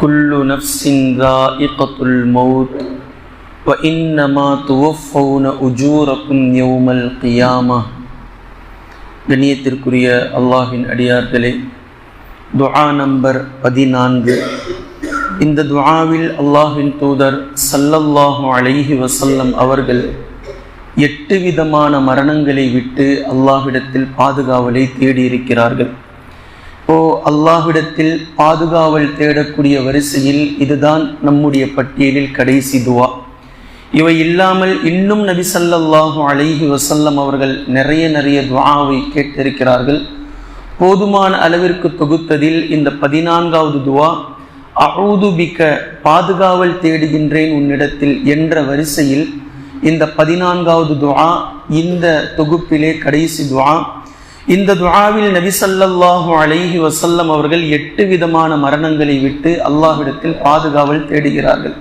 كل نفس ذائقة الموت وإنما توفون أجوركم يوم القيامة கண்ணியத்திற்குரிய அல்லாஹின் அடியார்களே துஆ நம்பர் பதினான்கு இந்த துஆவில் அல்லாஹின் தூதர் சல்லல்லாஹு அலைஹி வசல்லம் அவர்கள் எட்டு விதமான மரணங்களை விட்டு அல்லாஹ்விடத்தில் பாதுகாவலை தேடியிருக்கிறார்கள் ஓ அல்லாஹ்விடத்தில் பாதுகாவல் தேடக்கூடிய வரிசையில் இதுதான் நம்முடைய பட்டியலில் கடைசி துவா. இவை இல்லாமல் இன்னும் நபி ஸல்லல்லாஹு அலைஹி வசல்லம் அவர்கள் நிறைய நிறைய துவாவை கேட்டிருக்கிறார்கள். போதுமான அளவிற்கு தொகுத்ததில் இந்த பதினான்காவது துவா அஊது பாதுகாவல் தேடுகின்றேன் உன்னிடத்தில் என்ற வரிசையில் இந்த பதினான்காவது துவா இந்த தொகுப்பிலே கடைசி துவா இந்த துவாவில் நபி ஸல்லல்லாஹு அலைஹி வசல்லம் அவர்கள் எட்டு விதமான மரணங்களை விட்டு அல்லாஹ்விடத்தில் பாதுகாவல் தேடுகிறார்கள்.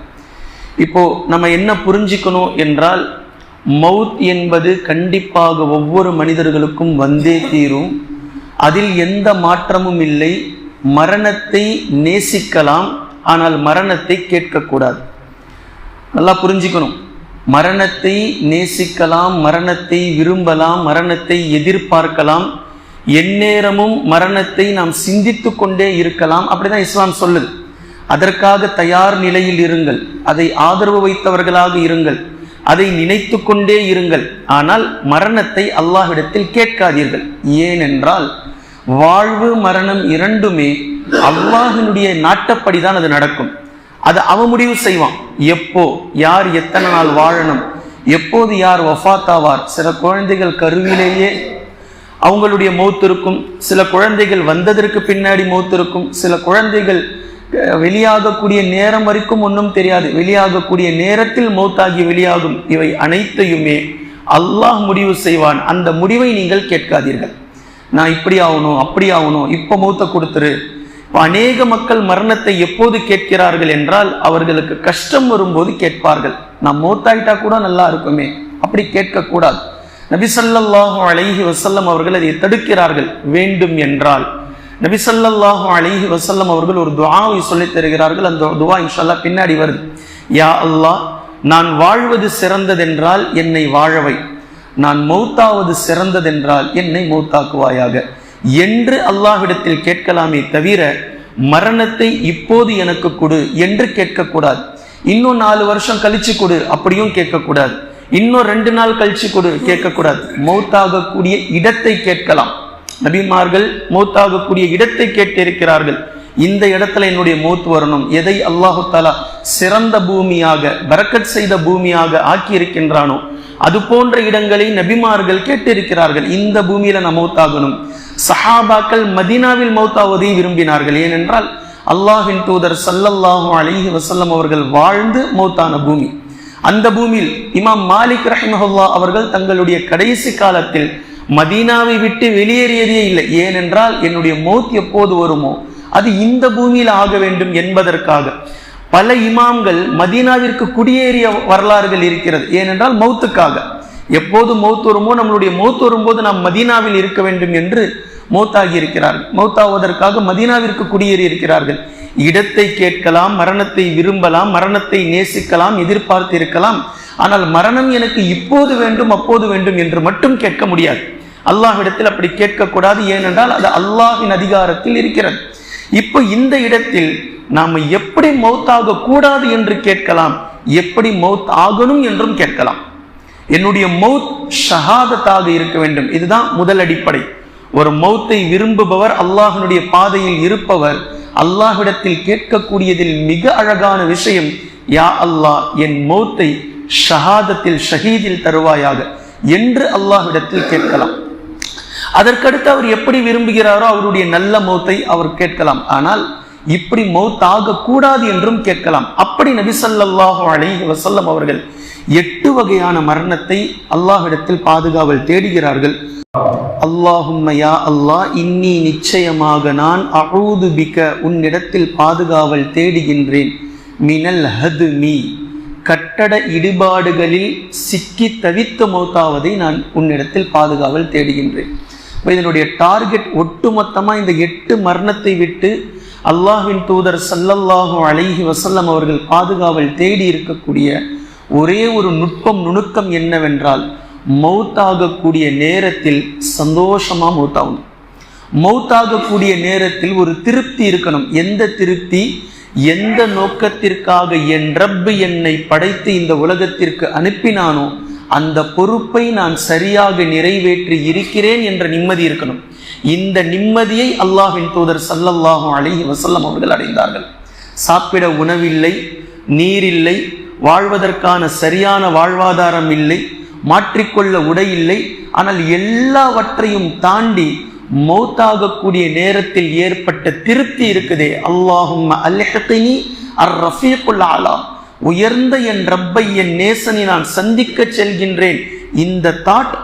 இப்போ நம்ம என்ன புரிஞ்சுக்கணும் என்றால் மவுத் என்பது கண்டிப்பாக ஒவ்வொரு மனிதர்களுக்கும் வந்தே தீரும். அதில் எந்த மாற்றமும் இல்லை. மரணத்தை நேசிக்கலாம் ஆனால் மரணத்தை கேட்கக்கூடாது. நல்லா புரிஞ்சுக்கணும். மரணத்தை நேசிக்கலாம் மரணத்தை விரும்பலாம் மரணத்தை எதிர்பார்க்கலாம். எந்நேரமும் மரணத்தை நாம் சிந்தித்து கொண்டே இருக்கலாம். அப்படிதான் இஸ்லாம் சொல்லுது. அதற்காக தயார் நிலையில் இருங்கள். அதை ஆதரவு வைத்தவர்களாக இருங்கள். அதை நினைத்து கொண்டே இருங்கள். ஆனால் மரணத்தை அல்லாஹ்விடத்தில் கேட்காதீர்கள். ஏனென்றால் வாழ்வு மரணம் இரண்டுமே அல்லாஹினுடைய நாட்டப்படிதான் அது நடக்கும். அதை அவன் முடிவு செய்வான். எப்போ? யார் எத்தனை நாள் வாழணும்? எப்போது யார் வஃபாத்தாவார் சில குழந்தைகள் கருவிலேயே அவங்களுடைய மௌத்து இருக்கும். சில குழந்தைகள் வந்ததற்கு பின்னாடி மௌத்து இருக்கும். சில குழந்தைகள் வெளியாகக்கூடிய நேரம் வரைக்கும் ஒன்றும் தெரியாது. வெளியாகக்கூடிய நேரத்தில் மௌத்தாகி வெளியாகும். இவை அனைத்தையுமே அல்லாஹ் முடிவு செய்வான். அந்த முடிவை நீங்கள் கேட்காதீர்கள். நான் இப்படி ஆகணும் அப்படி ஆகணும் இப்போ மௌத்த கொடுத்துரு. அநேக மக்கள் மரணத்தை எப்போது கேட்கிறார்கள் என்றால் அவர்களுக்கு கஷ்டம் வரும்போது கேட்பார்கள். நான் மூத்தாயிட்டா கூட நல்லா இருக்குமே. அப்படி கேட்கக்கூடாது. நபிசல்லாஹு அலைஹி வசல்லம் அவர்கள் அதை தடுக்கிறார்கள். வேண்டும் என்றால். நபிசல்லாஹு அலைஹி வசல்லம் அவர்கள் ஒரு துவாவை சொல்லித் தருகிறார்கள். அந்த துவா இன்ஷல்லா பின்னாடி வருது. யா அல்லாஹ் நான் வாழ்வது சிறந்ததென்றால் என்னை வாழவை நான் மௌத்தாவது சிறந்ததென்றால் என்னை மௌத்தாக்குவாயாக. என்று அல்லாஹ்விடத்தில் கேட்கலாமே தவிர மரணத்தை இப்போது எனக்கு கொடு என்று கேட்கக்கூடாது. இன்னும் நாலு வருஷம் கழிச்சு கொடு அப்படியும் கேட்கக்கூடாது. இன்னும் ரெண்டு நாள் கழிச்சு கொடு கேட்கக்கூடாது. மௌத்தாகக்கூடிய இடத்தை கேட்கலாம். நபிமார்கள் மௌத்தாகக்கூடிய இடத்தை கேட்டிருக்கிறார்கள். இந்த இடத்துல என்னுடைய மௌத் வரணும். எதை அல்லாஹு தாலா சிறந்த பூமியாக பரக்கட் செய்த பூமியாக ஆக்கி இருக்கின்றானோ அது போன்ற இடங்களை நபிமார்கள் கேட்டிருக்கிறார்கள். இந்த பூமியில நான் மௌத்தாகணும். சஹாபாக்கள் மதீனாவில் மௌத்தாவதை விரும்பினார்கள். ஏனென்றால் அல்லாஹின் தூதர் சல்லல்லாஹு அலிஹி வசல்லம் அவர்கள் வாழ்ந்து மௌத்தான பூமி. அந்த பூமியில் இமாம் மாலிக் ரஹிமஹுல்லா அவர்கள் தங்களுடைய கடைசி காலத்தில் மதீனாவை விட்டு வெளியேறியதே இல்லை. ஏனென்றால் என்னுடைய மௌத் எப்போது வருமோ அது இந்த பூமியில் ஆக வேண்டும் என்பதற்காக. பல இமாம்கள் மதீனாவிற்கு குடியேறிய வரலாறுகள் இருக்கிறது. ஏனென்றால் மௌத்துக்காக. எப்போது மௌத் வருமோ நம்மளுடைய மௌத் வரும்போது நாம் மதீனாவில் இருக்க வேண்டும் என்று மௌத்தாகி இருக்கிறார்கள் மௌத்தாவதற்காக மதீனாவிற்கு குடியேறி இருக்கிறார்கள் இடத்தை கேட்கலாம் மரணத்தை விரும்பலாம் மரணத்தை நேசிக்கலாம் எதிர்பார்த்து இருக்கலாம் ஆனால் மரணம் எனக்கு இப்போது வேண்டும் அப்போது வேண்டும் என்று மட்டும் கேட்க முடியாது. அல்லாஹ்விடத்தில் அப்படி கேட்கக்கூடாது ஏனென்றால் அது அல்லாஹின் அதிகாரத்தில் இருக்கிறது. இப்போ இந்த இடத்தில் நாம் எப்படி மௌத்தாக கூடாது என்று கேட்கலாம் எப்படி மௌத் ஆகணும் என்றும் கேட்கலாம். என்னுடைய மௌத் ஷஹாதத்தாக இருக்க வேண்டும். இதுதான் முதல் அடிப்படை. ஒரு மௌத்தை விரும்புபவர் அல்லாஹனுடைய பாதையில் இருப்பவர் அல்லாஹ்விடத்தில் கேட்கக்கூடியதில் மிக அழகான விஷயம் யா அல்லாஹ் என் மௌத்தை ஷஹாதத்தில் ஷஹீதில் தருவாயாக என்று அல்லாஹ்விடத்தில் கேட்கலாம். அதற்கடுத்து அவர் எப்படி விரும்புகிறாரோ அவருடைய நல்ல மௌத்தை அவர் கேட்கலாம். ஆனால் இப்படி மௌத் ஆகக்கூடாது என்றும் கேட்கலாம். அப்படி நபிசல்லாஹு அலைஹி வசல்லம் அவர்கள் எட்டு வகையான மரணத்தை அல்லாஹ்விடத்தில் பாதுகாவல் தேடுகிறார்கள். அல்லாஹும்மையா அல்லாஹ் இன்னி நிச்சயமாக நான் அழூது பிக்க உன்னிடத்தில் பாதுகாவல் தேடுகின்றேன். மினல் ஹது மீ கட்டட இடிபாடுகளில் சிக்கி தவித்த மௌத்தாவதை நான் உன்னிடத்தில் பாதுகாவல் தேடுகின்றேன். இப்போ இதனுடைய டார்கெட் ஒட்டுமொத்தமாக இந்த எட்டு மரணத்தை விட்டு அல்லாஹின் தூதர் சல்லல்லாஹு அலைஹி வசல்லம் அவர்கள் பாதுகாவல் தேடி இருக்கக்கூடிய ஒரே ஒரு நுட்பம் நுணுக்கம் என்னவென்றால் மௌத்தாகக்கூடிய நேரத்தில் சந்தோஷமாக மௌத்தாகணும். மௌத்தாகக்கூடிய நேரத்தில் ஒரு திருப்தி இருக்கணும். எந்த திருப்தி? எந்த நோக்கத்திற்காக என் ரப்பு என்னை படைத்து இந்த உலகத்திற்கு அனுப்பினானோ அந்த பொறுப்பை நான் சரியாக நிறைவேற்றி இருக்கிறேன் என்ற நிம்மதி இருக்கணும். இந்த நிம்மதியை அல்லாஹின் தூதர் சல்லல்லாஹும் அழகி வசல்லம் அவர்கள் அடைந்தார்கள். சாப்பிட உணவில்லை நீரில்லை வாழ்வதற்கான சரியான வாழ்வாதாரம் இல்லை மாற்றிக்கொள்ள உடை இல்லை ஆனால் எல்லாவற்றையும் தாண்டி மௌத்தாகக்கூடிய நேரத்தில் ஏற்பட்ட திருப்தி இருக்குதே. அல்லாஹும் அல்ஹினி அர் ரஃபீக்குல் ஆலா உயர்ந்த என் ரப்பை என் நேசனை நான் சந்திக்க செல்கின்றேன். இந்த தாட்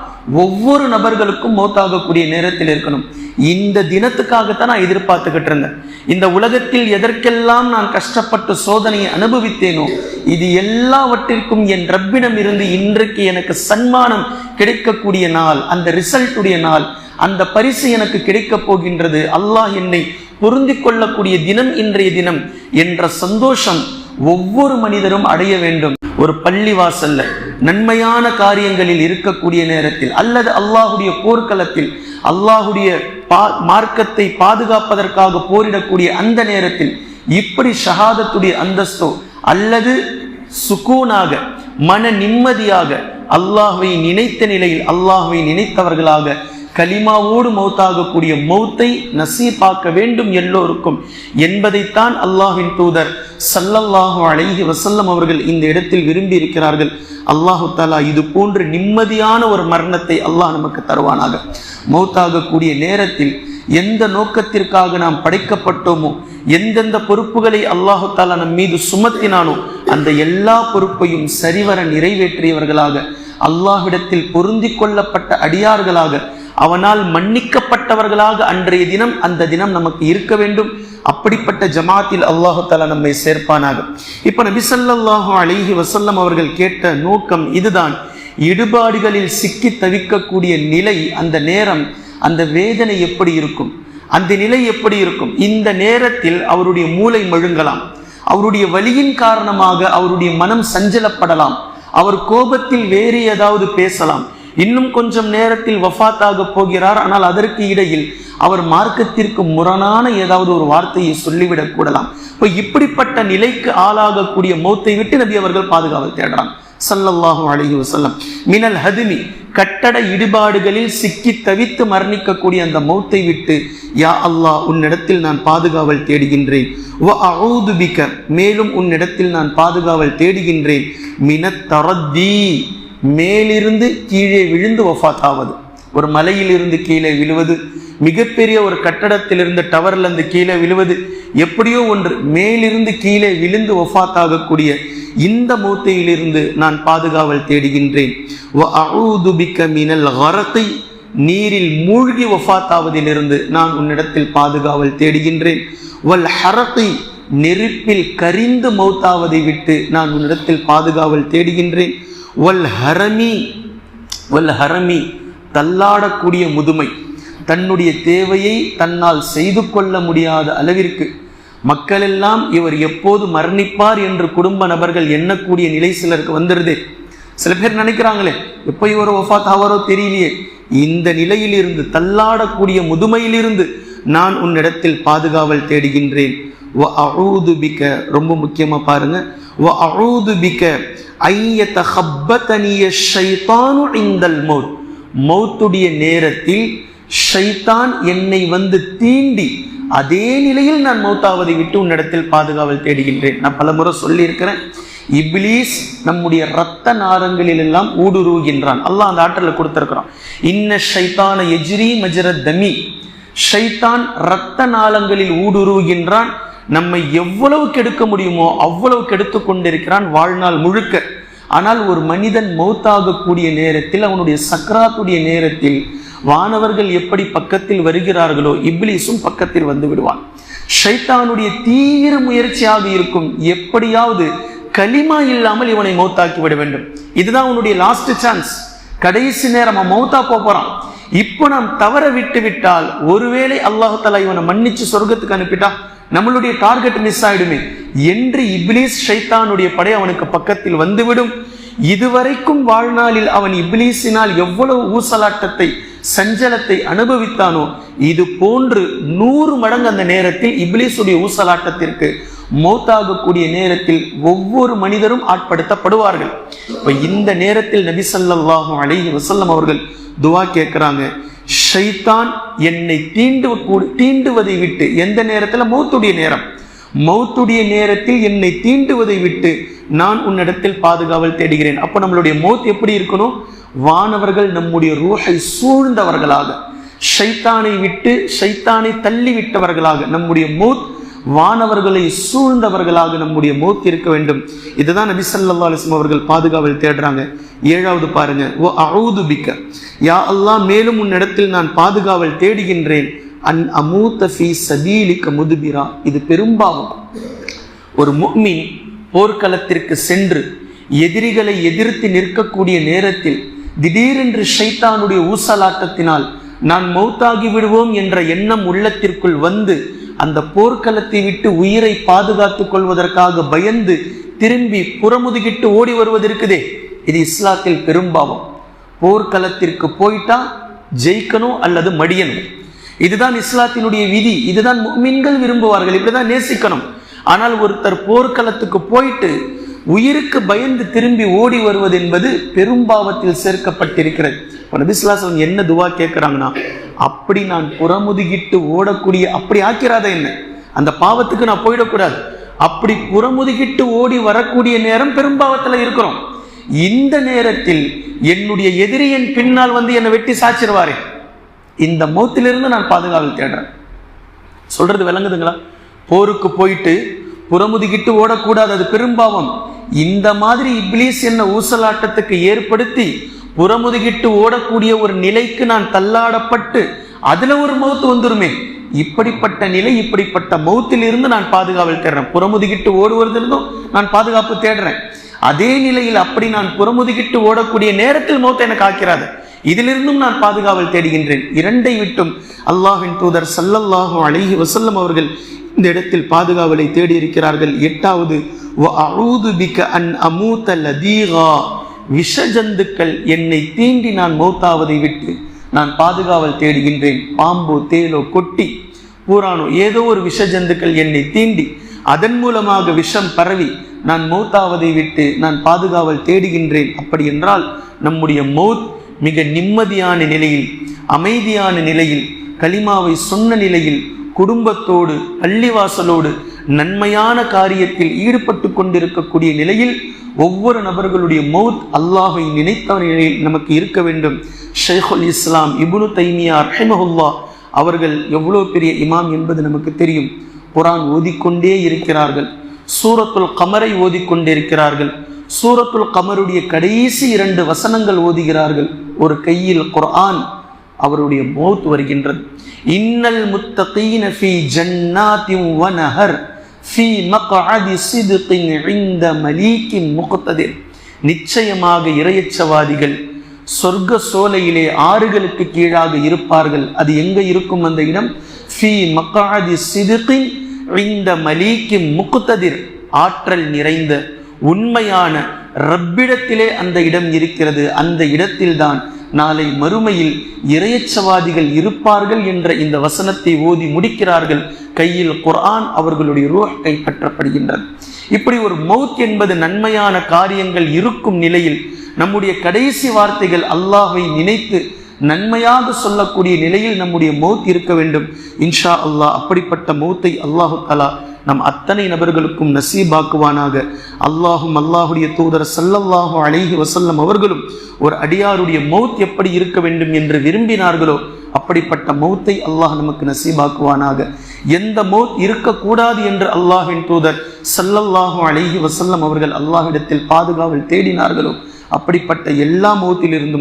ஒவ்வொரு நபர்களுக்கும் மௌத்தாகக்கூடிய நேரத்தில் இருக்கணும். இந்த தினத்துக்காகத்தான் நான் எதிர்பார்த்துக்கிட்டு இருந்தேன். இந்த உலகத்தில் எதற்கெல்லாம் நான் கஷ்டப்பட்டு சோதனையை அனுபவித்தேனோ இது எல்லாவற்றிற்கும் என் ரப்பிடம் இருந்து இன்றைக்கு எனக்கு சன்மானம் கிடைக்கக்கூடிய நாள் அந்த ரிசல்ட்டுடைய நாள் அந்த பரிசு எனக்கு கிடைக்கப் போகின்றது. அல்லாஹ் என்னை பொருந்தி கொள்ளக்கூடிய தினம் இன்றைய தினம் என்ற சந்தோஷம் ஒவ்வொரு மனிதரும் அடைய வேண்டும் ஒரு பள்ளி வாசல்ல நன்மையான காரியங்களில் இருக்கக்கூடிய நேரத்தில் அல்லது அல்லாஹுடைய போர்க்களத்தில் அல்லாஹுடைய பா மார்க்கத்தை பாதுகாப்பதற்காக போரிடக்கூடிய அந்த நேரத்தில் இப்படி ஷஹாதத்துடைய அந்தஸ்தோ அல்லது சுக்கூனாக மன நிம்மதியாக அல்லாஹுவை நினைத்த நிலையில் அல்லாஹுவை நினைத்தவர்களாக கலிமாவோடு மௌத்தாகக்கூடிய மௌத்தை நசீபாக்க வேண்டும் எல்லோருக்கும். என்பதைத்தான் அல்லாஹின் தூதர் சல்லல்லாஹு அழகி வசல்லம் அவர்கள் இந்த இடத்தில் விரும்பி இருக்கிறார்கள் அல்லாஹு தாலா இது போன்று நிம்மதியான ஒரு மரணத்தை அல்லாஹ் நமக்கு தருவானாக. மௌத்தாகக்கூடிய நேரத்தில் எந்த நோக்கத்திற்காக நாம் படைக்கப்பட்டோமோ எந்தெந்த பொறுப்புகளை அல்லாஹு தாலா நம் மீது சுமத்தினானோ அந்த எல்லா பொறுப்பையும் சரிவர நிறைவேற்றியவர்களாக அல்லாஹ்விடத்தில் பொருந்தி கொள்ளப்பட்ட அடியார்களாக அவனால் மன்னிக்கப்பட்டவர்களாக அன்றைய தினம் அந்த தினம் நமக்கு இருக்க வேண்டும். அப்படிப்பட்ட ஜமாத்தில் அல்லாஹு தாலா நம்மை சேர்ப்பானாக. இப்ப நபிசல்லாஹு அலிஹி வசல்லம் அவர்கள் கேட்ட நோக்கம் இதுதான். இடுபாடுகளில் சிக்கி தவிக்கக்கூடிய நிலை அந்த நேரம் அந்த வேதனை எப்படி இருக்கும்? அந்த நிலை எப்படி இருக்கும்? இந்த நேரத்தில் அவருடைய மூளை மழுங்கலாம். அவருடைய வலியின் காரணமாக அவருடைய மனம் சஞ்சலப்படலாம். அவர் கோபத்தில் வேறு ஏதாவது பேசலாம். இன்னும் கொஞ்சம் நேரத்தில் வஃபாத்தாக போகிறார். ஆனால் அதற்கு இடையில் அவர் மார்க்கத்திற்கு முரணான ஏதாவது ஒரு வார்த்தையை சொல்லிவிடக் கூடலாம். இப்போ இப்படிப்பட்ட நிலைக்கு ஆளாகக்கூடிய மௌத்தை விட்டு நபி அவர்கள் பாதுகாவல் தேடுறான். சல்லல்லாஹு அலைஹி வசல்லம் மினல் ஹதுமி கட்டட இடுபாடுகளில் சிக்கி தவித்து மரணிக்கக்கூடிய அந்த மௌத்தை விட்டு யா அல்லாஹ் உன்னிடத்தில் நான் பாதுகாவல் தேடுகின்றேன். வ அஊது மேலும் உன்னிடத்தில் நான் பாதுகாவல் தேடுகின்றேன். மின தரத்தி மேலிருந்து கீழே விழுந்து வஃபாத்தாவது ஒரு மலையிலிருந்து கீழே விழுவது மிகப்பெரிய ஒரு கட்டடத்திலிருந்து டவர்லேருந்து கீழே விழுவது எப்படியோ ஒன்று மேலிருந்து கீழே விழுந்து ஒஃபாத்தாகக்கூடிய இந்த மூத்தையிலிருந்து நான் பாதுகாவல் தேடுகின்றேன். நீரில் மூழ்கி ஒஃபாத்தாவதிலிருந்து நான் உன்னிடத்தில் பாதுகாவல் தேடுகின்றேன். வல் ஹரத்தை நெருப்பில் கரிந்து மௌத்தாவதை விட்டு நான் உன்னிடத்தில் பாதுகாவல் தேடுகின்றேன். வல் ஹரமி வல் ஹரமி தள்ளாடக்கூடிய முதுமை. தன்னுடைய தேவையை தன்னால் செய்து கொள்ள முடியாத அளவிற்கு மக்களெல்லாம் இவர் எப்போது மரணிப்பார் என்று குடும்ப நபர்கள் எண்ணக்கூடிய நிலை சிலருக்கு வந்துடுது சில பேர் நினைக்கிறாங்களே எப்போ இவர் ஒஃபாத் ஆவாரோ தெரியலையே. இந்த நிலையிலிருந்து தள்ளாடக்கூடிய முதுமையிலிருந்து நான் உன்னிடத்தில் பாதுகாவல் தேடுகின்றேன். வ ரொம்ப முக்கியமாக பாருங்கள் وأعوذ بك أن يتخبطني الشيطان عند இந்தல் மௌத் மௌத்துடைய நேரத்தில் ஷைத்தான் என்னை வந்து தீண்டி அதே நிலையில் நான் மௌத்தாவதை விட்டு உன்னிடத்தில் பாதுகாவல் தேடுகின்றேன். நான் பலமுறை சொல்லியிருக்கிறேன். இப்லீஸ் நம்முடைய ரத்த நாரங்களில் எல்லாம் ஊடுருவுகின்றான். அல்லாஹ் அந்த ஆற்றலில் கொடுத்திருக்கிறான். இன்ன ஷைத்தான எஜ்ரி மஜர தமி. ஷைத்தான் ரத்த நாளங்களில் ஊடுருவுகின்றான். நம்மை எவ்வளவு கெடுக்க முடியுமோ அவ்வளவு கெடுத்து கொண்டிருக்கிறான் வாழ்நாள் முழுக்க. ஆனால் ஒரு மனிதன் மௌத்தாகக்கூடிய நேரத்தில் அவனுடைய சக்கராத்துடைய நேரத்தில் வானவர்கள் எப்படி பக்கத்தில் வருகிறார்களோ இப்லீஸும் பக்கத்தில் வந்து விடுவான். ஷைத்தானுடைய தீவிர முயற்சியாக இருக்கும் எப்படியாவது களிமா இல்லாமல் இவனை மௌத்தாக்கி விட வேண்டும். இதுதான் அவனுடைய லாஸ்ட் சான்ஸ் கடைசி நேரம் மௌத்தா போறான். இப்போ நாம் தவற விட்டு விட்டால் ஒருவேளை அல்லாஹு தலா இவனை மன்னிச்சு சொர்க்கத்துக்கு அனுப்பிட்டா நம்மளுடைய டார்கெட் மிஸ் ஆயிடுமே. என்று இப்லீஸ் ஷைத்தானுடைய படை அவனுக்கு பக்கத்தில் வந்துவிடும். இதுவரைக்கும் வாழ்நாளில் அவன் இப்லீஸினால் எவ்வளவு ஊசலாட்டத்தை சஞ்சலத்தை அனுபவித்தானோ இது போன்று நூறு மடங்கு அந்த நேரத்தில் இப்லீஸுடைய ஊசலாட்டத்திற்கு மௌத்தாகக்கூடிய நேரத்தில் ஒவ்வொரு மனிதரும் ஆட்படுத்தப்படுவார்கள். இப்ப இந்த நேரத்தில் நபி சல்லாஹும் அலி வசல்லம் அவர்கள் துவா கேட்கிறாங்க. ஷைத்தான் என்னை தீண்டு தீண்டுவதை விட்டு எந்த நேரத்தில்? மௌத்துடைய நேரம். மௌத்துடைய நேரத்தில் என்னை தீண்டுவதை விட்டு நான் உன்னிடத்தில் பாதுகாவல் தேடுகிறேன். அப்போ நம்மளுடைய மௌத் எப்படி இருக்கணும்? வானவர்கள் நம்முடைய ரூஹை சூழ்ந்தவர்களாக ஷைத்தானை விட்டு ஷைத்தானை தள்ளி விட்டவர்களாக நம்முடைய மௌத் வானவர்களை சூழ்ந்தவர்களாக நம்முடைய மௌத் இருக்க வேண்டும். இதுதான் நபி சல்லா அலைஹி அவர்கள் பாதுகாவல் தேடுறாங்க. ஏழாவது பாருங்க ஓ அவுது பிக்க. யா அல்லா மேலும் உன்னிடத்தில் நான் பாதுகாவல் தேடுகின்றேன். அன் அமூத்த ஃபி சதீலிக்க முதுபிரா. இது பெரும்பாவம். ஒரு முக்மின் போர்க்களத்திற்கு சென்று எதிரிகளை எதிர்த்து நிற்கக்கூடிய நேரத்தில் திடீரென்று ஷைத்தானுடைய ஊசலாட்டத்தினால் நான் மௌத்தாகி விடுவோம் என்ற எண்ணம் உள்ளத்திற்குள் வந்து அந்த போர்க்களத்தை விட்டு உயிரை பாதுகாத்துக் கொள்வதற்காக பயந்து திரும்பி புறமுதுகிட்டு ஓடி வருவது இருக்குதே. இது இஸ்லாத்தில் பெரும்பாவம். போர்க்களத்திற்கு போயிட்டா ஜெயிக்கணும் அல்லது மடியணும்? இதுதான் இஸ்லாத்தினுடைய விதி. இதுதான் மீன்கள் விரும்புவார்கள். இப்படிதான் நேசிக்கணும். ஆனால் ஒருத்தர் போர்க்களத்துக்கு போயிட்டு உயிருக்கு பயந்து திரும்பி ஓடி வருவது என்பது பெரும்பாவத்தில் சேர்க்கப்பட்டிருக்கிறது. நபிஸ்லாசன் என்ன துவா கேட்குறாங்கன்னா அப்படி நான் புறமுதுகிட்டு ஓடக்கூடிய அப்படி ஆக்கிறாத என்ன? அந்த பாவத்துக்கு நான் போயிடக்கூடாது. அப்படி புறமுதுகிட்டு ஓடி வரக்கூடிய நேரம் பெரும்பாவத்தில் இருக்கிறோம். இந்த நேரத்தில் என்னுடைய எதிரியின் பின்னால் வந்து என்னை வெட்டி சாச்சிருவாரே. இந்த மௌத்திலிருந்து நான் பாதுகாவல் தேடுறேன். சொல்றது விளங்குதுங்களா? போருக்கு போயிட்டு புறமுதுகிட்டு ஓடக்கூடாது அது பெரும்பாவம் இந்த மாதிரி இப்லீஸ் என்ன ஊசலாட்டத்துக்கு ஏற்படுத்தி புறமுதுகிட்டு ஓடக்கூடிய ஒரு நிலைக்கு நான் தள்ளாடப்பட்டு அதுல ஒரு மௌத்து வந்துருமே. இப்படிப்பட்ட நிலை இப்படிப்பட்ட மௌத்திலிருந்து நான் பாதுகாவல் தேடுறேன். புறமுதுகிட்டு ஓடுவதிலிருந்தும் நான் பாதுகாப்பு தேடுறேன். அதே நிலையில் அப்படி நான் புறமுதுகிட்டு ஓடக்கூடிய நேரத்தில் மௌத்தை எனக்கு ஆக்கிறாது இதிலிருந்தும் நான் பாதுகாவல் தேடுகின்றேன். இரண்டை விட்டும் அல்லாஹின் தூதர் சல்லல்லாஹு அழகி வசல்லம் அவர்கள் இந்த இடத்தில் பாதுகாவலை தேடி இருக்கிறார்கள் எட்டாவது அன் அமூத்த லதீகா. விஷஜந்துக்கள் என்னை தீண்டி நான் மௌத்தாவதை விட்டு நான் பாதுகாவல் தேடுகின்றேன். பாம்போ தேலோ கொட்டி. பூரானோ ஏதோ ஒரு விஷஜந்துக்கள் என்னை தீண்டி அதன் மூலமாக விஷம் பரவி நான் மௌத்தாவதை விட்டு நான் பாதுகாவல் தேடுகின்றேன். அப்படி என்றால் நம்முடைய மௌத் மிக நிம்மதியான நிலையில் அமைதியான நிலையில் களிமாவை சொன்ன நிலையில் குடும்பத்தோடு பள்ளிவாசலோடு நன்மையான காரியத்தில் ஈடுபட்டு கொண்டிருக்கக்கூடிய நிலையில் ஒவ்வொரு நபர்களுடைய மௌத் அல்லாஹை நினைத்த நிலையில் நமக்கு இருக்க வேண்டும். ஷேகுல் இஸ்லாம் இபுனு தைமியா ரஹிமஹுல்லா அவர்கள் எவ்வளோ பெரிய இமாம் என்பது நமக்கு தெரியும். குரான் ஓதிக்கொண்டே இருக்கிறார்கள். சூரத்துல் கமரை ஓதிக்கொண்டிருக்கிறார்கள். சூரத்துல் கமருடைய கடைசி இரண்டு வசனங்கள் ஓதுகிறார்கள். ஒரு கையில் குர்ஆன் அவருடைய மௌத் வருகின்றது. இன்னல் முத்தகீன ஃபீ ஜன்னாத்தின் வனஹர் ஃபி மக்அதி சித்கின் இன்த மலீக்கின் முக்ததிர் நிச்சயமாக இரையச்சவாதிகள் சொர்க்க சோலையிலே ஆறுகளுக்கு கீழாக இருப்பார்கள் அது எங்க இருக்கும் அந்த இடம் ஃபீ மக்காதி சித்கின் இந்த மலீக்கின் முக்குத்ததிர் ஆற்றல் நிறைந்த உண்மையான ரப்பிடத்திலே அந்த இடம் இருக்கிறது அந்த இடத்தில்தான் நாளை மறுமையில் இறையச்சவாதிகள் இருப்பார்கள் என்ற இந்த வசனத்தை ஓதி முடிக்கிறார்கள். கையில் குர்ஆன் அவர்களுடைய ரூஹ் கைப்பற்றப்படுகின்றது இப்படி ஒரு மௌத் என்பது நன்மையான காரியங்கள் இருக்கும் நிலையில் நம்முடைய கடைசி வார்த்தைகள் அல்லாஹை நினைத்து நன்மையாக சொல்லக்கூடிய நிலையில் நம்முடைய மௌத் இருக்க வேண்டும். இன்ஷா அல்லாஹ் அப்படிப்பட்ட மௌத்தை அல்லாஹு தலா நம் அத்தனை நபர்களுக்கும் நசீபாக்குவானாக. அல்லாஹும் அல்லாஹுடைய தூதர் சல்லல்லாஹு அலைஹி வசல்லம் அவர்களும் ஒரு அடியாருடைய மௌத் எப்படி இருக்க வேண்டும் என்று விரும்பினார்களோ அப்படிப்பட்ட மௌத்தை அல்லாஹ் நமக்கு நசீபாக்குவானாக. எந்த மௌத் இருக்கக்கூடாது என்று அல்லாஹின் தூதர் சல்லல்லாஹு அலைஹி வசல்லம் அவர்கள் அல்லாஹிடத்தில் பாதுகாவல் தேடினார்களோ அப்படிப்பட்ட எல்லா மௌத்திலிருந்தும்